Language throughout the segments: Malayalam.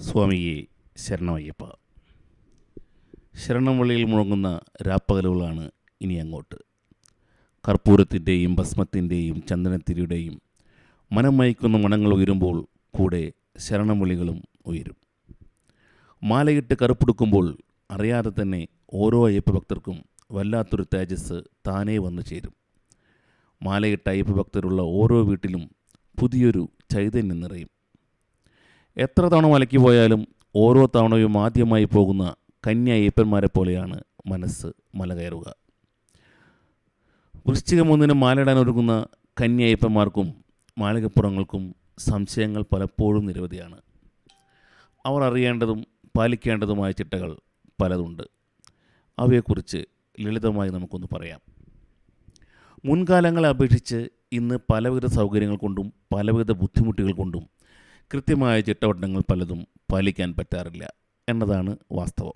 സ്വാമിയെ ശരണമയ്യപ്പ. ശരണംവിളിയിൽ മുഴങ്ങുന്ന രാപ്പകലുകളാണ് ഇനി അങ്ങോട്ട്. കർപ്പൂരത്തിന്റെയും ഭസ്മത്തിന്റെയും ചന്ദനത്തിരിയുടെയും മനം മയക്കുന്ന മണങ്ങൾ ഉയരുമ്പോൾ കൂടെ ശരണംവിളികളും ഉയരും. മാലയിട്ട് കറുപ്പെടുക്കുമ്പോൾ അറിയാതെ തന്നെ ഓരോ അയ്യപ്പ ഭക്തർക്കും വല്ലാത്തൊരു തേജസ് താനേ വന്നു ചേരും. മാലയിട്ട അയ്യപ്പ ഭക്തരുള്ള ഓരോ വീട്ടിലും പുതിയൊരു ചൈതന്യം നിറയും. എത്ര തവണ മലയ്ക്ക് പോയാലും ഓരോ തവണയും ആദ്യമായി പോകുന്ന കന്യ അയ്യപ്പന്മാരെ പോലെയാണ് മനസ്സ് മല കയറുക. വൃശ്ചികം ഒന്നിന് മാലയിടാൻ ഒരുങ്ങുന്ന കന്യ അയ്യപ്പന്മാർക്കും മാളികപ്പുറങ്ങൾക്കും സംശയങ്ങൾ പലപ്പോഴും നിരവധിയാണ്. അവർ അറിയേണ്ടതും പാലിക്കേണ്ടതുമായ ചിട്ടകൾ പലതുണ്ട്. അവയെക്കുറിച്ച് ലളിതമായി നമുക്കൊന്ന് പറയാം. മുൻകാലങ്ങളെ അപേക്ഷിച്ച് ഇന്ന് പലവിധ സൗകര്യങ്ങൾ കൊണ്ടും പലവിധ ബുദ്ധിമുട്ടുകൾ കൊണ്ടും കൃത്യമായ ചിട്ടവട്ടങ്ങൾ പലതും പാലിക്കാൻ പറ്റാറില്ല എന്നതാണ് വാസ്തവം.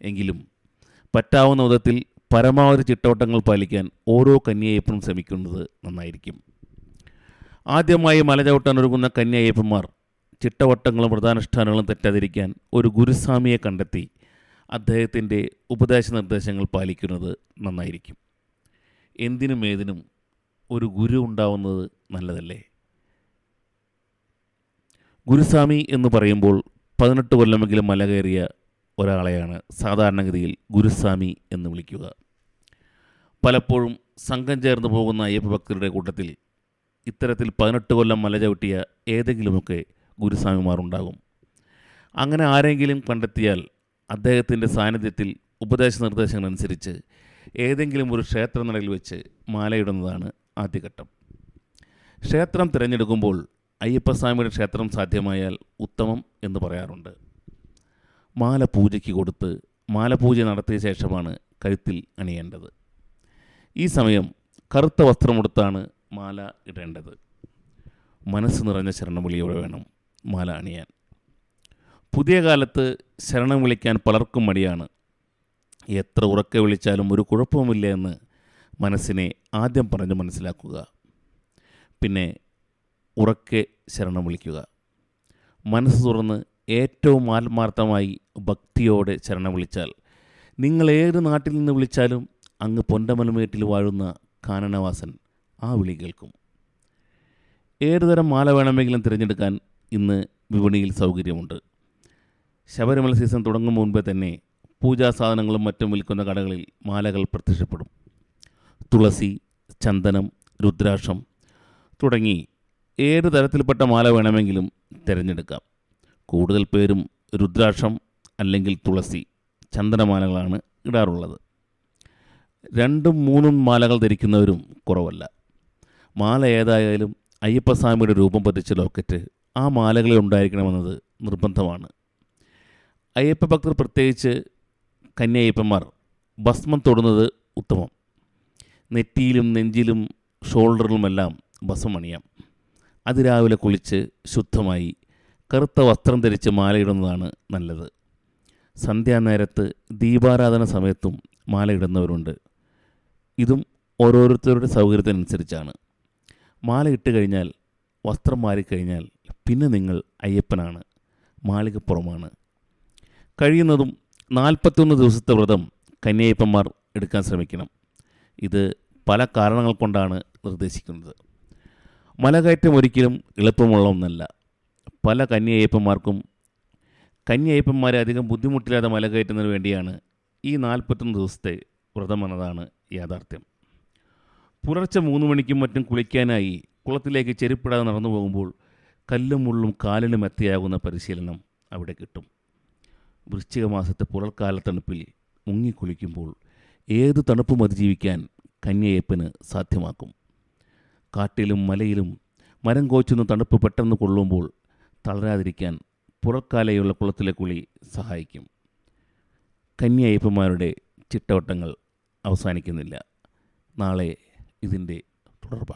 എങ്കിലും പറ്റാവുന്ന വിധത്തിൽ പരമാവധി ചിട്ടവട്ടങ്ങൾ പാലിക്കാൻ ഓരോ കന്യയപ്പനും ശ്രമിക്കുന്നത് നന്നായിരിക്കും. ആദ്യമായി മലചവിട്ടാൻ ഒരുങ്ങുന്ന കന്യയപ്പന്മാർ ചിട്ടവട്ടങ്ങളും വ്രതാനുഷ്ഠാനങ്ങളും തെറ്റാതിരിക്കാൻ ഒരു ഗുരുസ്വാമിയെ കണ്ടെത്തി അദ്ദേഹത്തിന്റെ ഉപദേശ നിർദ്ദേശങ്ങൾ പാലിക്കുന്നത് നന്നായിരിക്കും. എന്തിനും ഏതിനും ഒരു ഗുരു ഉണ്ടാവുന്നത് നല്ലതല്ലേ? ഗുരുസ്വാമി എന്ന് പറയുമ്പോൾ പതിനെട്ട് കൊല്ലമെങ്കിലും മല കയറിയ ഒരാളെയാണ് സാധാരണഗതിയിൽ ഗുരുസ്വാമി എന്ന് വിളിക്കുക. പലപ്പോഴും സംഘം ചേർന്ന് പോകുന്ന അയ്യപ്പ ഭക്തരുടെ കൂട്ടത്തിൽ ഇത്തരത്തിൽ പതിനെട്ട് കൊല്ലം മല ചവിട്ടിയ ഏതെങ്കിലുമൊക്കെ ഗുരുസ്വാമിമാരുണ്ടാകും. അങ്ങനെ ആരെങ്കിലും കണ്ടെത്തിയാൽ അദ്ദേഹത്തിന്റെ സാന്നിധ്യത്തിൽ ഉപദേശ നിർദ്ദേശങ്ങൾ അനുസരിച്ച് ഏതെങ്കിലും ഒരു ക്ഷേത്രനടയിൽ വെച്ച് മാലയിടുന്നതാണ് ആദ്യഘട്ടം. ക്ഷേത്രം തിരഞ്ഞെടുക്കുമ്പോൾ അയ്യപ്പസ്വാമിയുടെ ക്ഷേത്രം സാധ്യമായാൽ ഉത്തമം എന്ന് പറയാറുണ്ട്. മാല പൂജയ്ക്ക് കൊടുത്ത് മാലപൂജ നടത്തിയ ശേഷമാണ് കഴുത്തിൽ അണിയേണ്ടത്. ഈ സമയം കറുത്ത വസ്ത്രമെടുത്താണ് മാല ഇടേണ്ടത്. മനസ്സ് നിറഞ്ഞ ശരണവിളിയോടെ വേണം മാല അണിയാൻ. പുതിയ കാലത്ത് ശരണം വിളിക്കാൻ പലർക്കും മടിയാണ്. എത്ര ഉറക്കെ വിളിച്ചാലും ഒരു കുഴപ്പവുമില്ല എന്ന് മനസ്സിനെ ആദ്യം പറഞ്ഞ് മനസ്സിലാക്കുക. പിന്നെ ഉറക്കെ ശരണം വിളിക്കുക. മനസ്സ് തുറന്ന് ഏറ്റവും ആത്മാർത്ഥമായി ഭക്തിയോടെ ശരണം വിളിച്ചാൽ നിങ്ങൾ ഏത് നാട്ടിൽ നിന്ന് വിളിച്ചാലും അങ്ങ് പൊന്തമലമേട്ടിൽ വാഴുന്ന കാനനവാസൻ ആ വിളി കേൾക്കും. ഏതുതരം മാല വേണമെങ്കിലും തിരഞ്ഞെടുക്കാൻ ഇന്ന് വിപണിയിൽ സൗകര്യമുണ്ട്. ശബരിമല സീസൺ തുടങ്ങും മുൻപേ തന്നെ പൂജാ സാധനങ്ങളും മറ്റും വിൽക്കുന്ന കടകളിൽ മാലകൾ പ്രത്യക്ഷപ്പെടും. തുളസി ചന്ദനം രുദ്രാക്ഷം തുടങ്ങി ഏത് തരത്തിൽപ്പെട്ട മാല വേണമെങ്കിലും തിരഞ്ഞെടുക്കാം. കൂടുതൽ പേരും രുദ്രാക്ഷം അല്ലെങ്കിൽ തുളസി ചന്ദനമാലകളാണ് ഇടാറുള്ളത്. രണ്ടും മൂന്നും മാലകൾ ധരിക്കുന്നവരും കുറവല്ല. മാല ഏതായാലും അയ്യപ്പസ്വാമിയുടെ രൂപം പതിച്ച ലോക്കറ്റ് ആ മാലകളിൽ ഉണ്ടായിരിക്കണമെന്നത് നിർബന്ധമാണ്. അയ്യപ്പ ഭക്തർ പ്രത്യേകിച്ച് കന്യയ്യപ്പന്മാർ ഭസ്മം തൊടുന്നത് ഉത്തമം. നെറ്റിയിലും നെഞ്ചിലും ഷോൾഡറിലുമെല്ലാം ഭസ്മം അണിയാം അതിരാവിലെ കുളിച്ച് ശുദ്ധമായി കറുത്ത വസ്ത്രം ധരിച്ച് മാലയിടുന്നതാണ് നല്ലത്. സന്ധ്യാനേരത്ത് ദീപാരാധന സമയത്തും മാലയിടുന്നവരുണ്ട്. ഇതും ഓരോരുത്തരുടെ സൗകര്യത്തിനനുസരിച്ചാണ്. മാലയിട്ട് കഴിഞ്ഞാൽ വസ്ത്രം മാറിക്കഴിഞ്ഞാൽ പിന്നെ നിങ്ങൾ അയ്യപ്പനാണ് മാളികപ്പുറമാണ് കഴിയുന്നതും നാൽപ്പത്തൊന്ന് ദിവസത്തെ വ്രതം കന്യയപ്പന്മാർ എടുക്കാൻ ശ്രമിക്കണം. ഇത് പല കാരണങ്ങൾ കൊണ്ടാണ് നിർദ്ദേശിക്കുന്നത്. മലകയറ്റം ഒരിക്കലും എളുപ്പമുള്ള ഒന്നല്ല. പല കന്യയ്യപ്പന്മാർക്കും കന്യയ്യപ്പന്മാരെ അധികം ബുദ്ധിമുട്ടില്ലാതെ മല കയറ്റുന്നതിന് വേണ്ടിയാണ് ഈ നാൽപ്പത്തൊന്ന് ദിവസത്തെ വ്രതം എന്നതാണ് യാഥാർത്ഥ്യം. പുലർച്ചെ മൂന്ന് മണിക്കും മറ്റും കുളിക്കാനായി കുളത്തിലേക്ക് ചെരുപ്പിടാതെ നടന്നു പോകുമ്പോൾ കല്ലും മുള്ളും കാലിനും എത്തിയാകുന്ന പരിശീലനം അവിടെ കിട്ടും. വൃശ്ചിക മാസത്തെ പുലർക്കാല തണുപ്പിൽ മുങ്ങിക്കുളിക്കുമ്പോൾ ഏത് തണുപ്പും അതിജീവിക്കാൻ കന്യയപ്പന് സാധ്യമാക്കും? കാട്ടിലും മലയിലും മരം കോച്ചുന്ന തണുപ്പ് പെട്ടെന്ന് കൊള്ളുമ്പോൾ തളരാതിരിക്കാൻ പുറക്കാലയുള്ള കുളത്തിലെ കുളി സഹായിക്കും. കന്യയപ്പന്മാരുടെ ചിട്ടവട്ടങ്ങൾ അവസാനിക്കുന്നില്ല. നാളെ ഇതിന്റെ തുടർഭാഗം